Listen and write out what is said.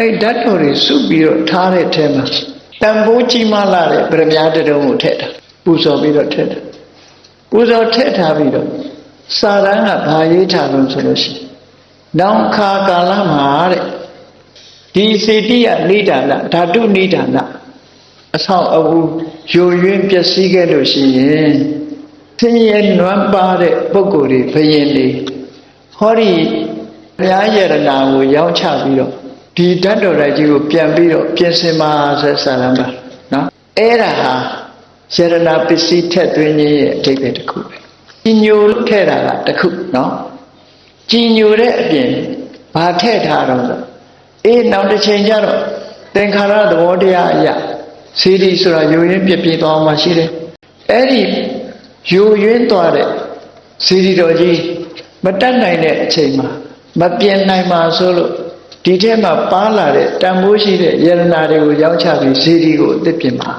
အဲ့ဓာတ်တော်တွေစုပြီးတော့ထားတဲ့ထဲမှာတန်ဖိုးကြီးမားလာတဲ့ဗရမ ्या တတုံးကိုထည့်တာပူဇော်ပြီးတော့ထည့်တာပူဇော်ထည့်ထားပြီးတော့စာရန်ကဘာရေးထားလို့ဆိုလို့ရှိရင်နောင်ခါကာလမှာတဲ့ဒီစေတိယနိဒာနဓာတုနိဒာနအဆောင်အဝူယိုယွင်းပျက်စီးခဲ့လို့ရှိရင်ဆင်းရဲနွမ်းပါတဲ့ပုဂ္ဂိုလ်တွေဘယင်တွေဟောဒီဘုရားယရနာကိုရောင်းချပြီးတော့ ဒီဓာတ်တော်တိုက်ကြီးကိုပြန်ပြီးတော့ပြင်ဆင်ပါဆက်ဆံရမှာနော်အဲ့ဒါဟာယရနာပစ္စည်းထက်သွင်းခြင်းရဲ့အဓိပ္ပာယ်တစ်ခုပဲကြီးညိုထည့်တာကတစ်ခုနော်ကြီးညိုတဲ့အပြင်ဘာထည့်ထားတော့ဆိုအေးနောက်တစ်ချိန်ကျတော့သင်္ခါရသဘောတရားအရာစီဒီဆိုတာယိုရင်းပြပြသွားမှရှိတယ်အဲ့ဒီယိုရင်းသွားတဲ့စီဒီတော်ကြီးမတက်နိုင်တဲ့အချိန်မှာမပြင်းနိုင်ပါဆိုလို့ ဒီထဲမှာပါလာတဲ့တန်ဖိုးရှိတဲ့ယရနာတွေကိုရောင်းချပြီးစီဒီကိုအသစ်ပြင်ပါ